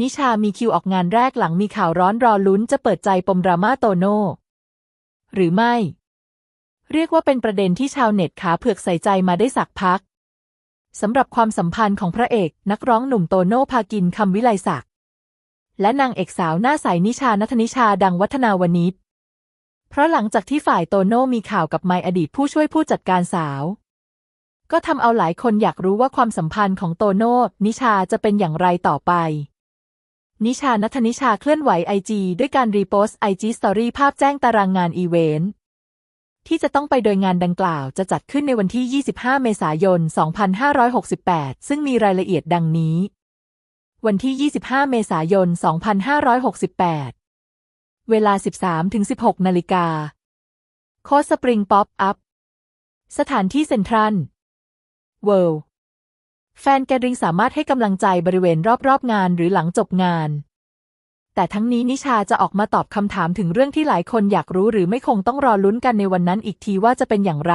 นิชามีคิวออกงานแรกหลังมีข่าวร้อนรอลุ้นจะเปิดใจปมดราม่าโตโน่หรือไม่ เรียกว่าเป็นประเด็นที่ชาวเน็ตขาเผือกใส่ใจมาได้สักพักสำหรับความสัมพันธ์ของพระเอกนักร้องหนุ่มโตโน่พากินคำวิไลศักดิ์และนางเอกสาวหน้าใสนิชานัทนิชาดังวัฒนาวนิชเพราะหลังจากที่ฝ่ายโตโน่มีข่าวกับไมอดีตผู้ช่วยผู้จัดการสาว ก็ทำเอาหลายคนอยากรู้ว่าความสัมพันธ์ของโตโน่นิชาจะเป็นอย่างไรต่อไป นิชานัทนิชาเคลื่อนไหวไอจีด้วยการรีโพสต์ไอจีสตอรี่ภาพแจ้งตารางงานอีเวนต์ที่จะต้องไปโดยงานดังกล่าวจะจัดขึ้นในวันที่ 25 เมษายน 2568 ซึ่งมีรายละเอียดดังนี้ วันที่ 25 เมษายน 2568 เวลา 13-16 นาฬิกา โคสปริงป๊อปอัพ สถานที่เซ็นทรัลเวิลด์ แฟนแกริงสามารถให้กำลังใจบริเวณรอบๆงานหรือหลังจบงาน แต่ทั้งนี้นิชาจะออกมาตอบคำถามถึงเรื่องที่หลายคนอยากรู้หรือไม่คงต้องรอลุ้นกันในวันนั้นอีกทีว่าจะเป็นอย่างไร